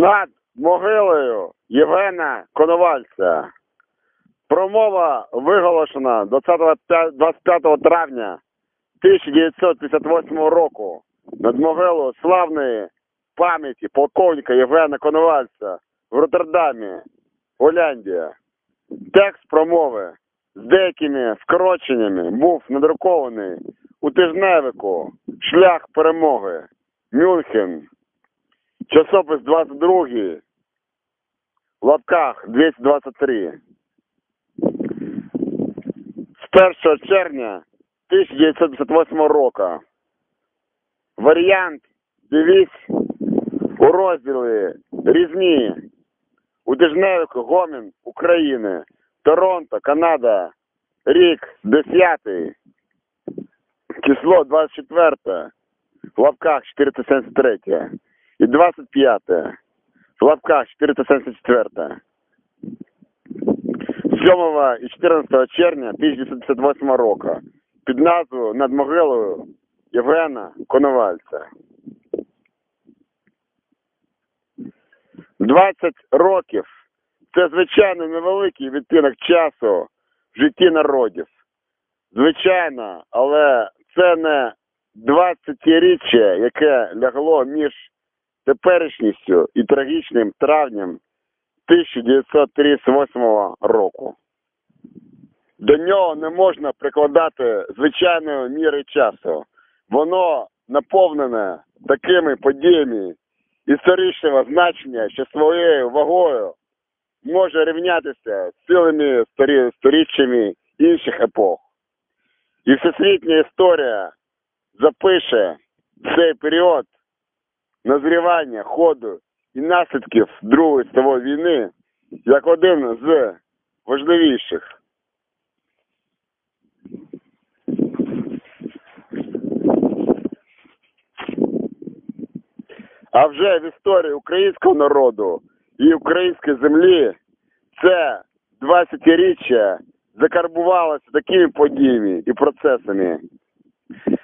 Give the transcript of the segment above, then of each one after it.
над могилою Євгена Коновальця. Промова виголошена 25 25 травня 1958 року над могилою славної пам'яті полковника Євгена Коновальця в Роттердамі, Голландія. Текст промови з деякими скороченнями був надрукований у тижневику Шлях перемоги Мюнхен. Часопис 22 в лапках 223. З 1 червня 1958 року. Варіант дивіться у розділі різні у тижневику Гомін України, Торонто, Канада, рік 10, число 24, в лапках 473 і 25, в лапках 474. 7 і 14 червня 1958 року під назвою над могилою Євгена Коновальця. 20 років це звичайно невеликий відтинок часу в житті народів. Звичайно, але це не 20-річчя, яке лягло між теперішністю і трагічним травнем 1938 року. До нього не можна прикладати звичайної міри часу. Воно наповнене такими подіями історичного значення, що своєю вагою може рівнятися з цілими сторіччями інших епох. І всесвітня історія запише цей період назрівання, ходу і наслідків Другої світової війни як один з важливіших. А вже в історії українського народу і української землі це 20-річчя закарбувалося такими подіями і процесами,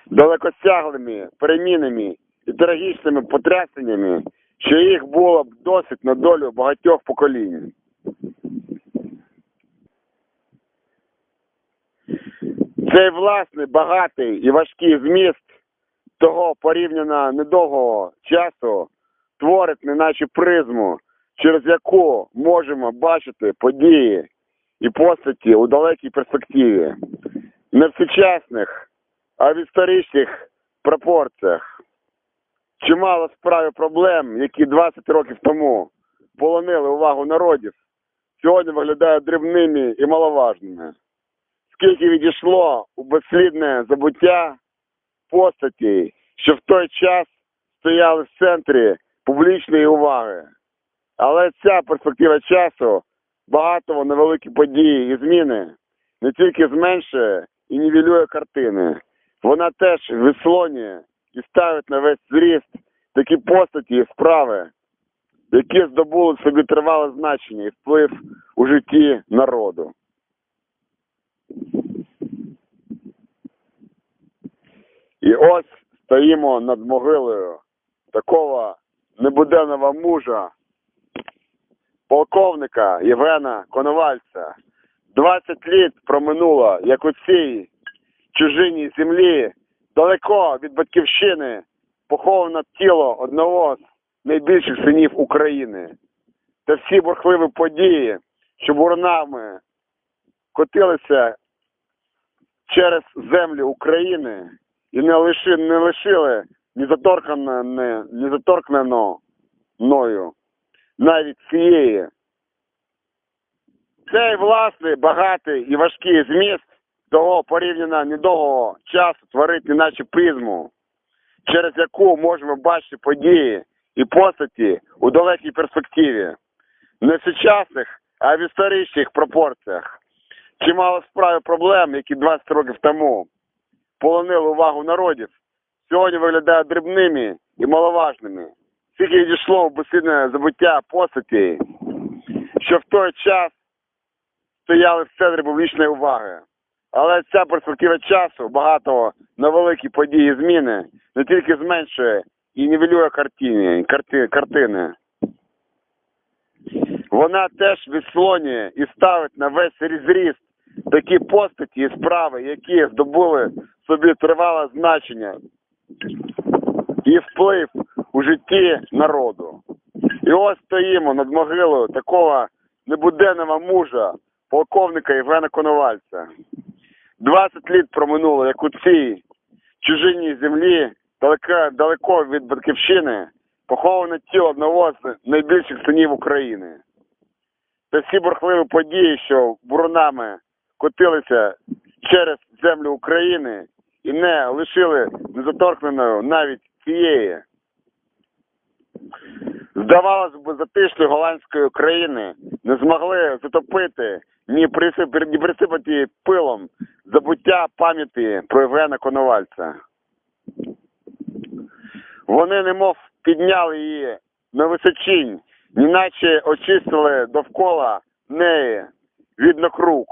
далекосяглими перемінами і трагічними потрясеннями, що їх було б досить на долю багатьох поколінь. Цей власний багатий і важкий зміст того порівняно недовгого часу творить неначе призму, через яку можемо бачити події і постаті у далекій перспективі, не в сучасних, а в історичних пропорціях. Чимало справи проблем, які 20 років тому полонили увагу народів, сьогодні виглядають дрібними і маловажними. Скільки відійшло у безслідне забуття постаті, що в той час стояли в центрі публічної уваги. Але ця перспектива часу багато невеликі події і зміни не тільки зменшує і нівелює картини, вона теж вислонює і ставить на весь зріст такі постаті і справи, які здобули собі тривале значення і вплив у житті народу. І ось стоїмо над могилою такого небуденного мужа, полковника Євгена Коновальця. 20 літ проминуло, як у цій чужинній землі, далеко від батьківщини, поховано тіло одного з найбільших синів України. Та всі бурхливі події, що бурнами котилися через землю України і не лиши, не лишили незаторкнено мною навіть цієї. Цей власний, багатий і важкий зміст того порівняно недовгого часу творить неначе призму, через яку можемо бачити події і постаті у далекій перспективі, не в сучасних, а в історичних пропорціях. Чимало справи проблем, які 20 років тому полонили увагу народів, сьогодні виглядають дрібними і маловажними. Скільки відійшло в безслідне забуття постаті, що в той час стояли в центрі публічної уваги. Але ця перспектива часу багато на великі події зміни не тільки зменшує і нівелює картини, карти, картини. вона теж відслонює і ставить на весь зріст такі постаті і справи, які здобули собі тривале значення і вплив у житті народу. І ось стоїмо над могилою такого небуденного мужа, полковника Євгена Коновальця. 20 літ проминуло, як у цій чужинній землі, далеко, далеко від батьківщини, поховане тіло одного з найбільших синів України. Та всі бурхливі події, що бурунами котилися через землю України і не лишили незаторкненою навіть цієї. Здавалось би, затишлі голландської країни не змогли затопити ні присип- ні присипати пилом забуття пам'яті про Євгена Коновальця. Вони немов підняли її на височинь, неначе очистили довкола неї віднокруг.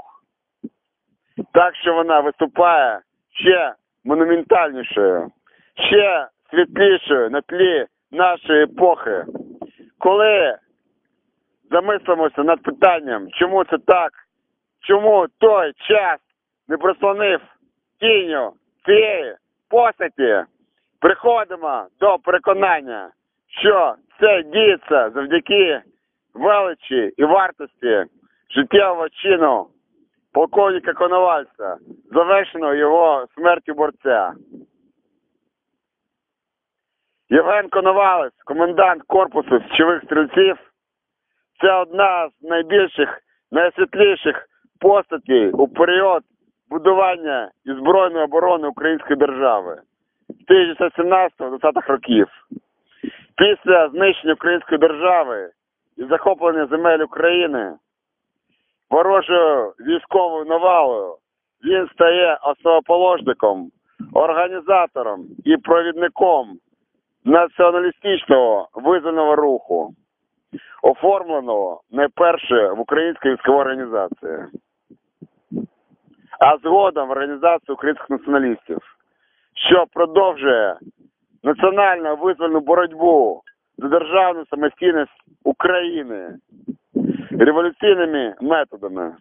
Так що вона виступає ще монументальнішою, ще світлішою на тлі нашої епохи. Коли замислимося над питанням, чому це так, чому той час не прислонив тінню цієї постаті, приходимо до переконання, що це діється завдяки величі і вартості життєвого чину полковника Коновальця, завершеного його смертю борця. Євген Коновалець, комендант корпусу січових стрільців, це одна з найбільших, найсвітліших постатей у період будування і збройної оборони Української держави з 1917-20-х років. Після знищення Української держави і захоплення земель України ворожою військовою навалою він стає основоположником, організатором і провідником націоналістичного визвольного руху, оформленого найперше в українській військовій організації, а згодом в організацію українських націоналістів, що продовжує національно визвольну боротьбу за державну самостійність України революційними методами.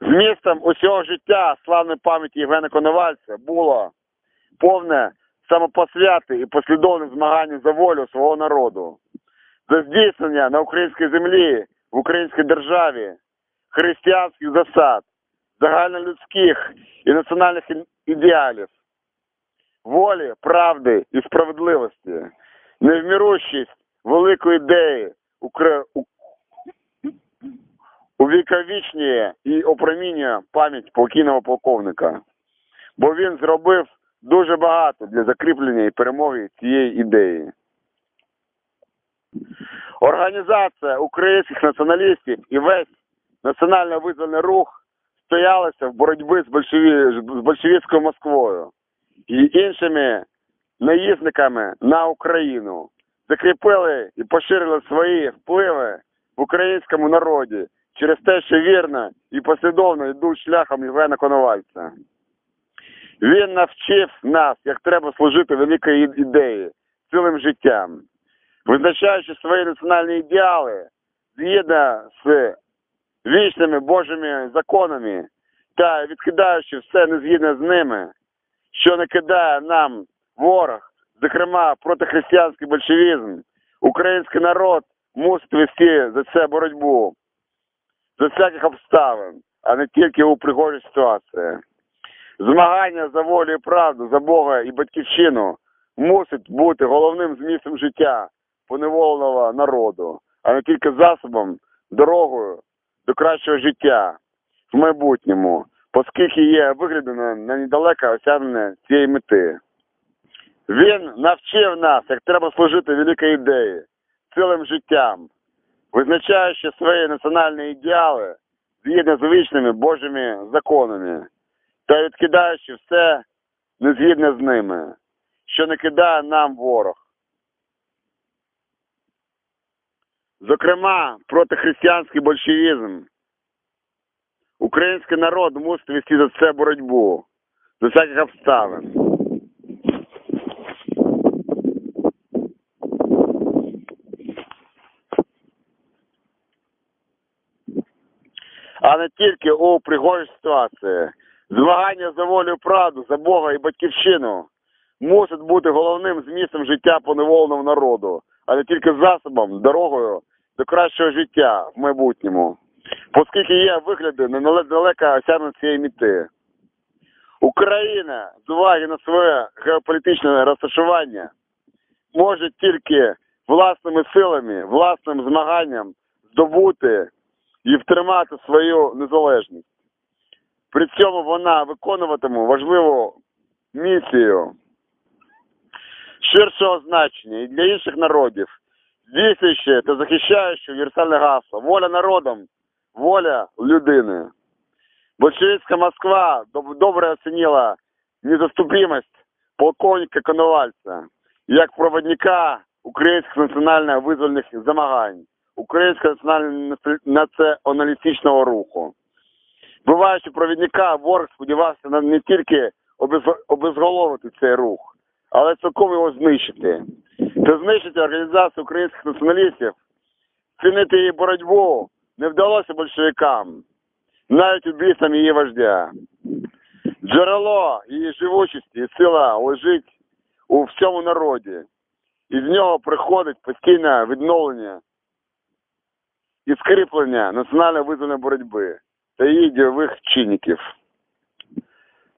Змістом усього життя славної пам'яті Євгена Коновальця було повне самопосвяти і послідовне змагання за волю свого народу, за здійснення на українській землі, в українській державі, християнських засад, загальнолюдських і національних ідеалів, волі, правди і справедливості, невмірущість великої ідеї Укра... у- і опромінює пам'ять покійного полковника, бо він зробив дуже багато для закріплення і перемоги цієї ідеї. Організація українських націоналістів і весь національно-визвольний рух стоялися в боротьбі з, большеві... з большевістською Москвою і іншими наїзниками на Україну, закріпили і поширили свої впливи в українському народі через те, що вірно і послідовно йдуть шляхом Євгена Коновальця. Він навчив нас, як треба служити великої ідеї цілим життям, визначаючи свої національні ідеали згідно з вічними Божими законами та відкидаючи все незгідне з ними, що не кидає нам ворог, зокрема протихристиянський большевізм, український народ мусить вести за це боротьбу за всяких обставин, а не тільки у пригожій ситуації. Змагання за волю і правду, за Бога і батьківщину мусить бути головним змістом життя поневоленого народу, а не тільки засобом, дорогою до кращого життя в майбутньому, оскільки є виглядано на недалеке осягнення цієї мети. Він навчив нас, як треба служити великій ідеї, цілим життям, визначаючи свої національні ідеали згідно з вічними Божими законами та відкидаючи все незгідне з ними, що не кидає нам ворог. зокрема протихристиянський большевізм. Український народ мусить вести за це боротьбу за всяких обставин. А не тільки у пригожій ситуації. Змагання за волю правду, за Бога і батьківщину мусить бути головним змістом життя поневоленого народу, а не тільки засобом, дорогою до кращого життя в майбутньому. Оскільки є вигляди недалеко осягнути цієї мети. Україна з уваги на своє геополітичне розташування може тільки власними силами, власним змаганням здобути і втримати свою незалежність. При цьому вона виконуватиме важливу місію ширшого значення і для інших народів, здійснюючи та захищаючи універсальне гасло воля народом, воля людини. Большевистская Москва добре оцінила незаступимость полковника Коновальця як проводника українських національно-визвольних замагань, українського національно- націоналістичного руху. Буваючи провідника, ворог сподівався не тільки обезголовити цей рух, але цілком його знищити. Та знищити організацію українських націоналістів, цінити її боротьбу не вдалося большевикам, навіть убійцям її вождя. Джерело її живучості і сила лежить у всьому народі. І з нього приходить постійне відновлення і скріплення національно визвольної боротьби та її дійових чинників.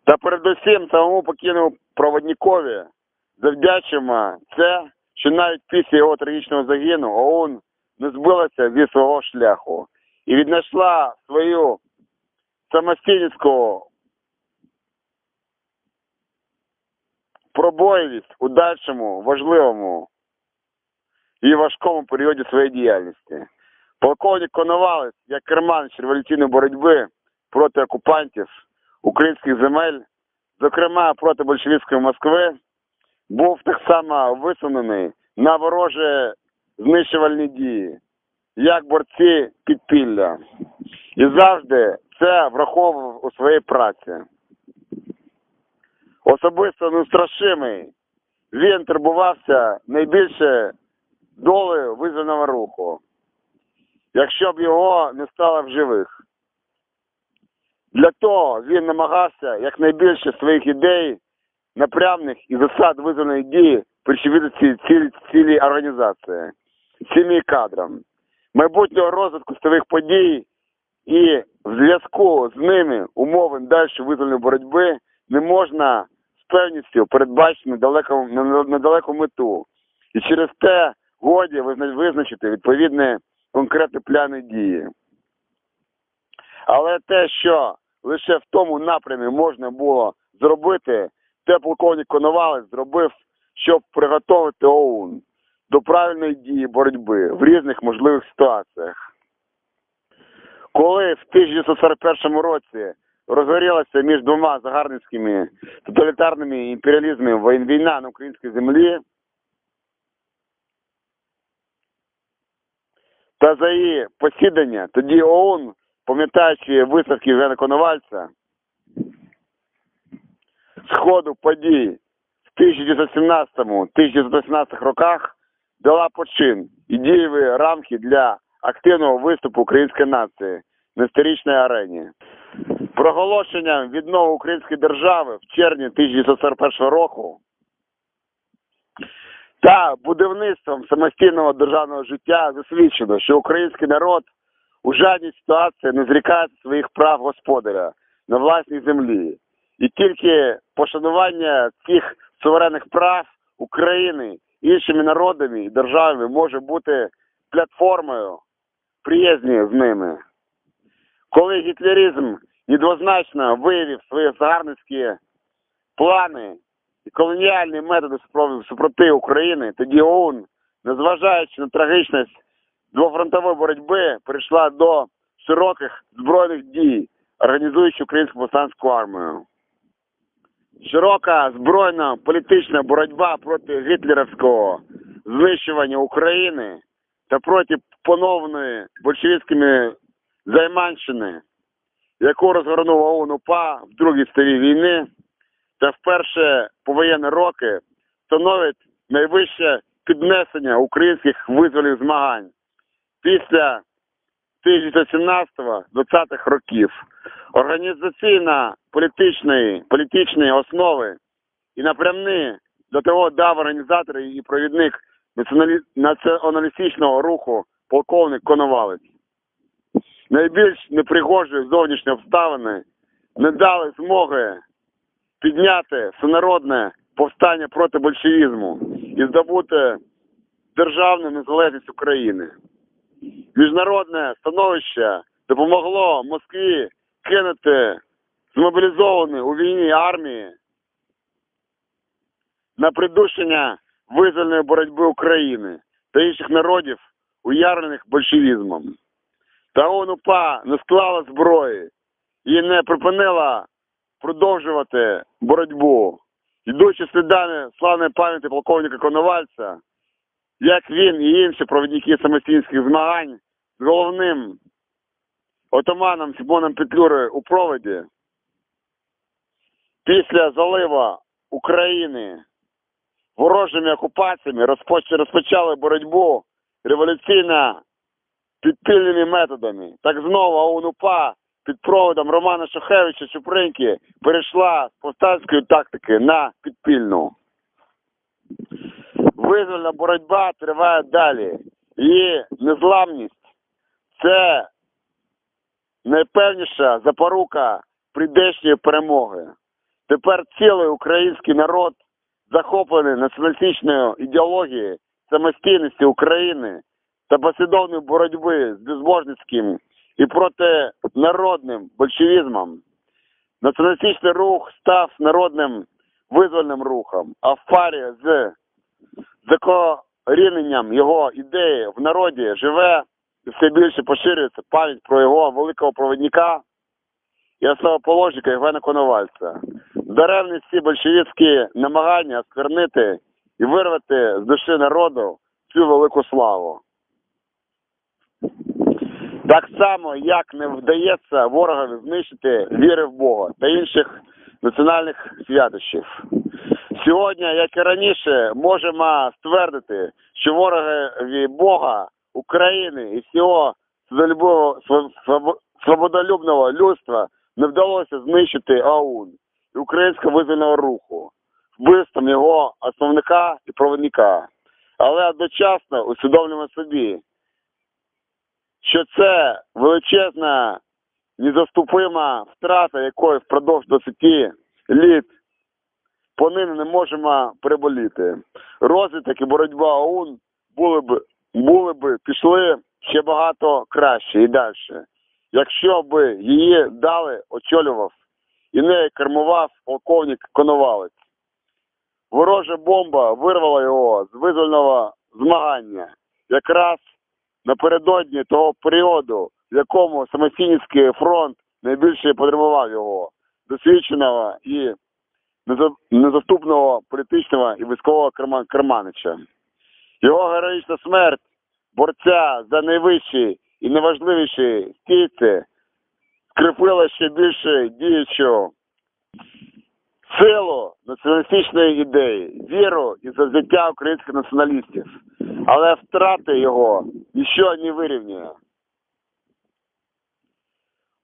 Та передусім самому покиному проводникові завдячимо це, що навіть після його трагічного загину ОУН не збилася зі свого шляху і віднайшла свою самостійницьку пробоєвість у дальшому важливому і важкому періоді своєї діяльності. Полковник Коновалець, як керманич революційної боротьби проти окупантів українських земель, зокрема проти большевістської Москви, був так само висунений на ворожі знищувальні дії, як борці підпілля. І завжди це враховував у своїй праці. Особисто неустрашимий, він турбувався найбільше долею визваного руху, якщо б його не стало в живих. Для того він намагався якнайбільше своїх ідей, напрямних і засад визваної дії причепити ці цілі, цілі організації, цим її кадрам, майбутнього розвитку старих подій і в зв'язку з ними умови далі визвольної боротьби не можна з певністю передбачити недалеку, недалеку мету. І через те годі визна- визначити відповідні конкретні пляни дії. Але те, що лише в тому напрямі можна було зробити, те полковник Коновалець зробив, щоб приготувати ОУН до правильної дії боротьби в різних можливих ситуаціях. Коли в 1941 році розгорілася між двома загарбницькими тоталітарними імперіалізмами війна на українській землі, та за її посідання, тоді ООН, пам'ятаючи висновки Євгена Коновальця, з ходу подій в 1917-1918 роках дала почин і дієві рамки для активного виступу української нації на історичній арені. Проголошенням віднови української держави в червні 1941 року та будівництвом самостійного державного життя засвідчено, що український народ у жадній ситуації не зрікається своїх прав господаря на власній землі. І тільки пошанування цих суверенних прав України іншими народами і державами може бути платформою приязні з ними. Коли гітлеризм недвозначно виявив свої загарбницькі плани і колоніальні методи супроти України, тоді ОУН, незважаючи на трагічність двофронтової боротьби, перейшла до широких збройних дій, організуючи українську повстанську армію. Широка збройна політична боротьба проти гітлерівського знищування України та проти поновленої большевістськими займанщини, яку розгорнув ОУН УПА в Другій світовій війни та в перші повоєнні роки становить найвище піднесення українських визвольних змагань після 1917-20-х років. Організаційна політичної, політичної основи і напрямні до того дав організатор і провідник націоналістичного руху полковник Коновалець. Найбільш непригожі зовнішні обставини не дали змоги підняти всенародне повстання проти большевізму і здобути державну незалежність України. Міжнародне становище допомогло Москві кинути змобілізовані у війні армії. На придушення визвольної боротьби України та інших народів, уявлених большевізмом. Та ОНУПА не склала зброї і не припинила продовжувати боротьбу, йдучи слідами славної пам'яті полковника Коновальця, як він і інші провідники самостійських змагань з головним отаманом Сімоном Петлюрою у проводі, після залива України ворожими окупаціями розпочали боротьбу революційно підпільними методами. Так знову ОУН-УПА під проводом Романа Шухевича Чупринки перейшла з повстанської тактики на підпільну. Визвольна боротьба триває далі. Її незламність це найпевніша запорука прийдешньої перемоги. Тепер цілий український народ захоплений націоналістичною ідеологією самостійності України та послідовної боротьби з безбожницьким і протинародним большевізмом. Націоналістичний рух став народним визвольним рухом, а в парі з закоріненням його ідеї в народі живе все більше поширюється пам'ять про його великого провідника і основоположника Євгена Коновальця. Даремні всі большевицькі намагання сквернити і вирвати з душі народу цю велику славу. Так само, як не вдається ворогові знищити віри в Бога та інших національних святощів. Сьогодні, як і раніше, можемо ствердити, що ворогові Бога, України і всього свободолюбного- своб- свободолюбного людства не вдалося знищити АУН і українського визвольного руху, вбивством його основника і провідника. Але одночасно усвідомлюємо собі, що це величезна, незаступима втрата, якої впродовж 20 літ понині не можемо переболіти. Розвиток і боротьба ОУН були б, були б пішли ще багато краще і далі, якщо б її дали очолював і нею кермував полковник Коновалець. Ворожа бомба вирвала його з визвольного змагання якраз напередодні того періоду, в якому Самосійницький фронт найбільше потребував його, досвідченого і неза- незаступного політичного і військового керма- керманича. Його героїчна смерть, борця за найвищі і найважливіші стійці, скріпила ще більше діючу силу націоналістичної ідеї, віру і завзяття українських націоналістів. Але втрати його ніщо не вирівнює.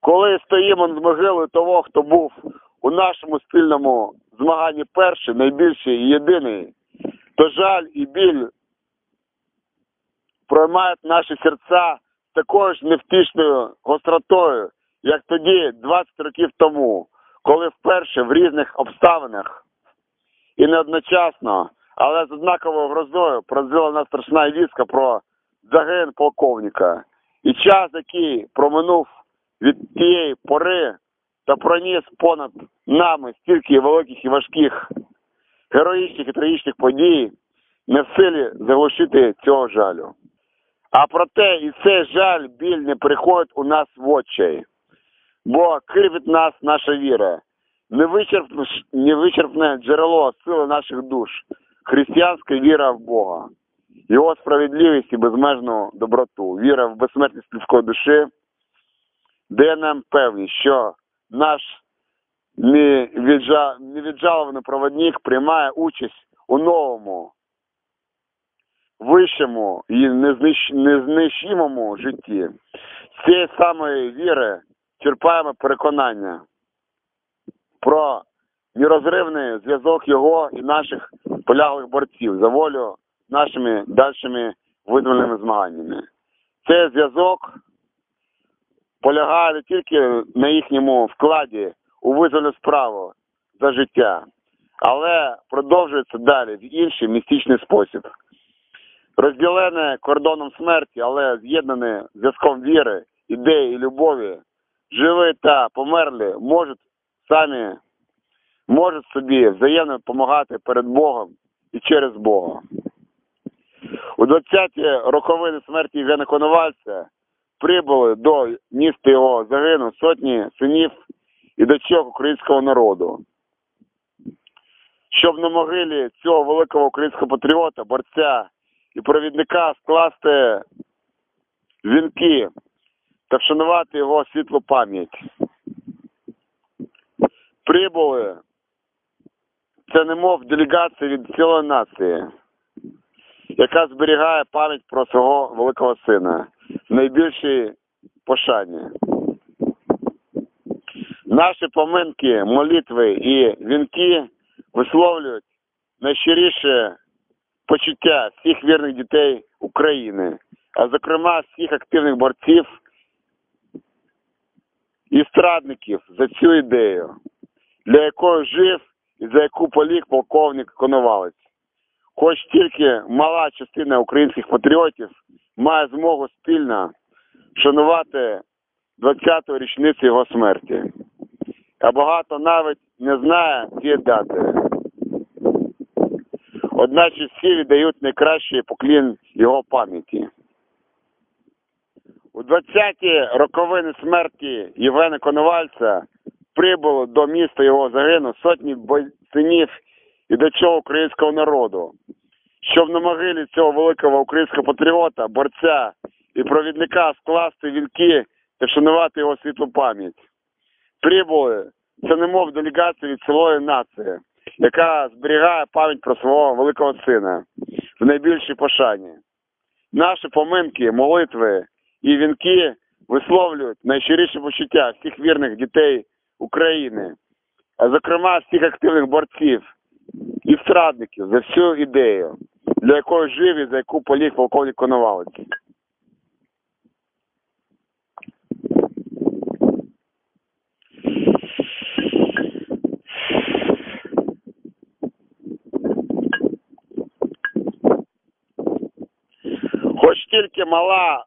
Коли стоїмо з могилою того, хто був у нашому спільному змаганні перший, найбільший і єдиний, то жаль і біль проймають наші серця такою ж невтішною гостротою, як тоді, 20 років тому, коли вперше в різних обставинах і не одночасно, але з однаковою грозою пронзила нас страшна вістка про загин полковника. І час, який проминув від тієї пори та проніс понад нами стільки великих і важких героїчних і трагічних подій, не в силі заглушити цього жалю. А проте і цей жаль біль не приходить у нас в очі, бо кривить нас наша віра, невичерпне, невичерпне джерело сили наших душ, християнська віра в Бога, Його справедливість і безмежну доброту, віра в безсмертність людської душі, де нам певні, що наш невіджалований проводник приймає участь у новому вищому і незнищ... незнищимому житті. З цієї самої віри черпаємо переконання про нерозривний зв'язок його і наших поляглих борців за волю нашими дальшими визвольними змаганнями. Цей зв'язок полягає не тільки на їхньому вкладі у визвольну справу за життя, але продовжується далі в інший містичний спосіб. Розділене кордоном смерті, але з'єднане зв'язком віри, ідеї і любові, живі та померлі можуть самі можуть собі взаємно допомагати перед Богом і через Бога. У 20-ті роковини смерті Євгена Коновальця прибули до міста його загину сотні синів і дочок українського народу. Щоб на могилі цього великого українського патріота, борця і провідника скласти вінки та вшанувати його світлу пам'ять. Прибули це немов делегація від цілої нації, яка зберігає пам'ять про свого великого сина в найбільшій пошані. Наші поминки, молитви і вінки висловлюють найщиріше почуття всіх вірних дітей України, а зокрема всіх активних борців і страдників за цю ідею, для якої жив і за яку поліг полковник Коновалець. Хоч тільки мала частина українських патріотів має змогу спільно вшанувати 20-ту річницю його смерті. А багато навіть не знає цієї дати. Одначе всі віддають найкращий поклін його пам'яті. У 20-ті роковини смерті Євгена Коновальця прибуло до міста його загину сотні синів і дочок українського народу, щоб на могилі цього великого українського патріота, борця і провідника скласти вінки та вшанувати його світлу пам'ять. Прибули це немов делегація від цілої нації, яка зберігає пам'ять про свого великого сина в найбільшій пошані. Наші поминки, молитви і вінки висловлюють найщиріші почуття всіх вірних дітей України, а зокрема всіх активних борців і страдників за всю ідею, для якої жив і за яку поліг полковник Коновалець. Хоч тільки мала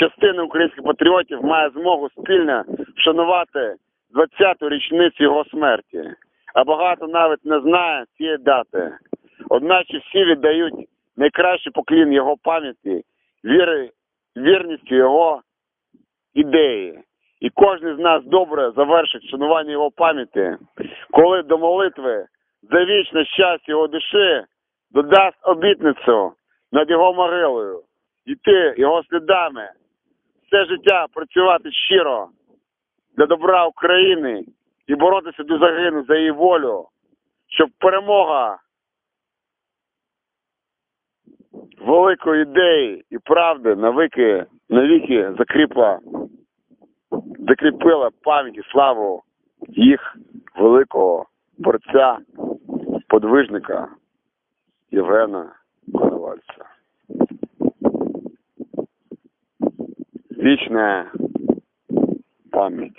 частина українських патріотів має змогу спільно вшанувати 20-ту річницю його смерті, а багато навіть не знає цієї дати. Одначе всі віддають найкращий поклін його пам'яті, віри, вірністю його ідеї. І кожен з нас добре завершить шанування його пам'яті, коли до молитви за вічне щастя його душі додасть обітницю над його могилою, йти його слідами, все життя працювати щиро для добра України і боротися до загину за її волю, щоб перемога великої ідеї і правди навіки, навіки закріпла, закріпила пам'ять і славу їх великого борця, подвижника Євгена Коновальця. Личная пам'ять.